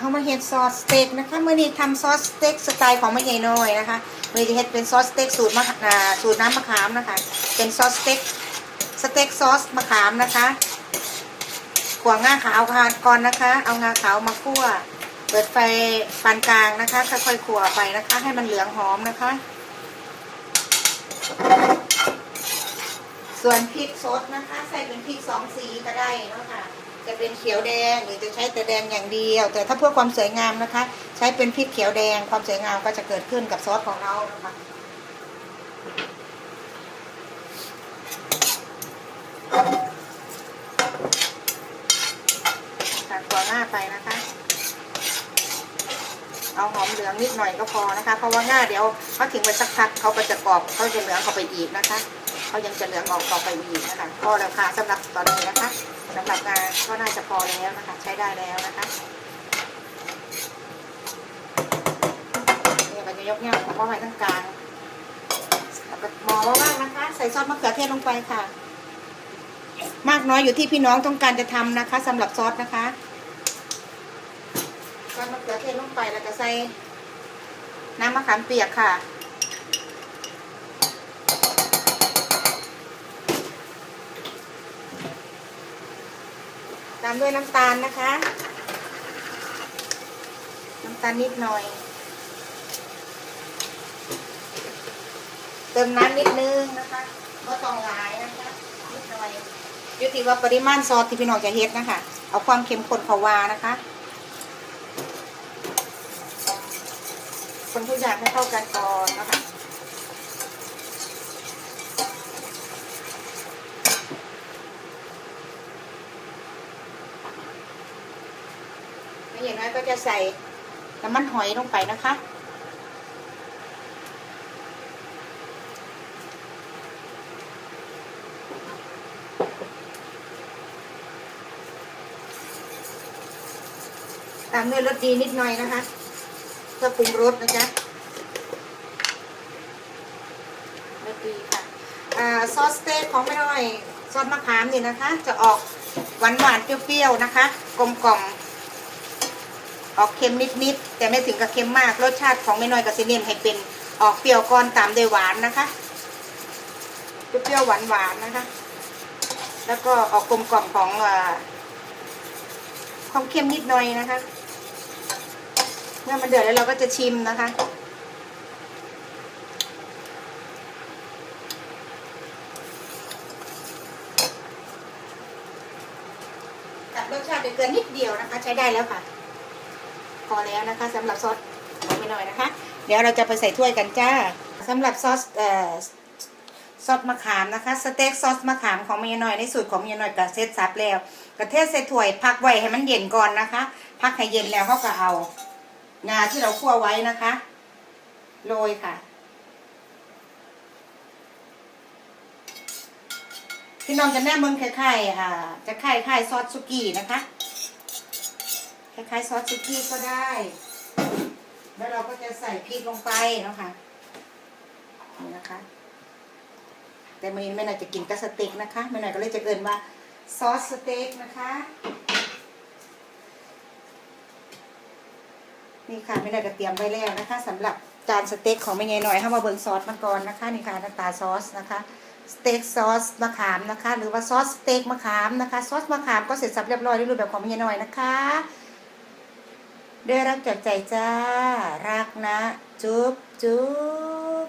เขามาเฮ็ดซอสสเต็กนะคะเมื่อนี้ทำซอสสเต็กสไตล์ของแม่ใหญ่น้อยนะคะเมื่อนี้เฮ็ดเป็นซอสสเต็กสูตรมะสูตรน้ำมะขามนะคะ เป็นซอสสเต็กสเต็กซอสมะขามนะคะขั่วงาขาวก่อนนะคะ เอางาขาวมาคั่ว เปิดไฟปานกลางนะคะค่อยๆขั่วไปนะคะ ให้มันเหลืองหอมนะคะ ส่วนพริกสดนะคะ ใส่เป็นพริกสองสีก็ได้นะคะ จะเป็นเขียวแดงหรือจะใช้แต่แดงอย่างเดียว แต่ถ้าเพื่อความสวยงามนะคะ ใช้เป็นพริกเขียวแดงความสวยงามก็จะเกิดขึ้นกับซอสของเรานะคะตัดตัวหน้าไปนะคะ เอาหอมเหลืองนิดหน่อยก็พอนะคะ เพราะว่าง่าเดี๋ยวเขาถึงไปสักพักเขาก็จะกรอบเขาจะเหลืองเข้าไปอีกนะคะเขายังจะเหลืองออกต่อไปอีกนะคะพอแล้วค่ะสำหรับตอนนี้นะคะ สำหรับงานก็น่าจะพอแล้วนะคะ ใช้ได้แล้วนะคะเนี่ยเราจะยกเนี่ยของว่าไว้ทั้งกลางแล้วก็มองว่าว่างนะคะ ใส่ซอสมะเขือเทศลงไปค่ะ มากน้อยอยู่ที่พี่น้องต้องการจะทำนะคะสำหรับซอสนะคะซอสมะเขือเทศลงไปแล้วก็ใส่น้ำมะขามเปียกค่ะ ตามด้วยน้ำตาลนะคะ น้ำตาลนิดหน่อย เติมน้ำนิดนึงนะคะก็ต้องหลายนะคะนิดหน่อยอยุติว่าปริมาณซอสที่พี่น้องจะเฮ็ดนะคะ เอาความเข้มข้นเขาวานะคะ คนทุกอย่างให้เข้ากันก่อนนะคะ แล้วอย่างนั้นก็จะใส่น้ำมันหอยลงไปนะคะ ตามด้วยรสดีนิดหน่อยนะคะเพื่อปรุงรสนะจ๊ะรสดีค่ะซอสสเต็กของแม่น้อยซอสมะขามนี่นะคะ จะออกหวานหวานๆเปรี้ยวๆนะคะ กลมกล่อม ออกเค็มนิดๆแต่ไม่ถึงกับเค็มมาก รสชาติของแม่น้อยกับซีเนียนให้เป็นออกเปรี้ยวก่อนตามด้วยหวานนะคะเปรี้ยวหวานๆนนะคะ แล้วก็ออกกลมกล่อมของอความเค็มนิดหน่อยนะคะ เมื่อมันเดือดแล้วเราก็จะชิมนะคะตัดรสชาติเกินนิดเดียวนะคะ ใช้ได้แล้วค่ะ พอแล้วนะคะสำหรับซอสลงไปหน่อยนะคะ เดี๋ยวเราจะไปใส่ถ้วยกันจ้าสำหรับซอสเอ่อซอสมะขามนะคะ สเต็กซอสมะขามของเมียน้อยในสูตรของเมียน้อยกับเซตซับแล้วกระเทศใส่ถ้วยพักไว้ให้มันเย็นก่อนนะคะ พักให้เย็นแล้วเขาก็เอางาที่เราคั่วไว้นะคะโรยค่ะ พี่น้องจะแน่เมืองคล้ายๆอ่าจะคล้ายๆซอสซุกี้นะคะ คล้ายๆซอสซุกี้ก็ได้ แล้วเราก็จะใส่พริกลงไปนะคะนี่นะคะ แต่มื่อนี้แม่น่อยจะกินกับสเต็กนะคะแม่น่อยก็เลยจะเกินว่าซอสสเต็กนะคะ นี่ค่ะไม่ได้กระเตรียมไว้แล้วนะคะสำหรับจานสเต็กของแม่ยายหน่อยให้มาเบิ่งซอสมันก่อนนะคะนี่ค่ะน้าตาซอสนะคะสเต็กซอสมะขามนะคะ หรือว่าซอสสเต็กมะขามนะคะ ซอสมะขามก็เสร็จสับเรียบร้อยด้วยรูปแบบของแม่ยายหน่อยนะคะ ได้รักจากใจจ้า รักนะ จุ๊บจุ๊บ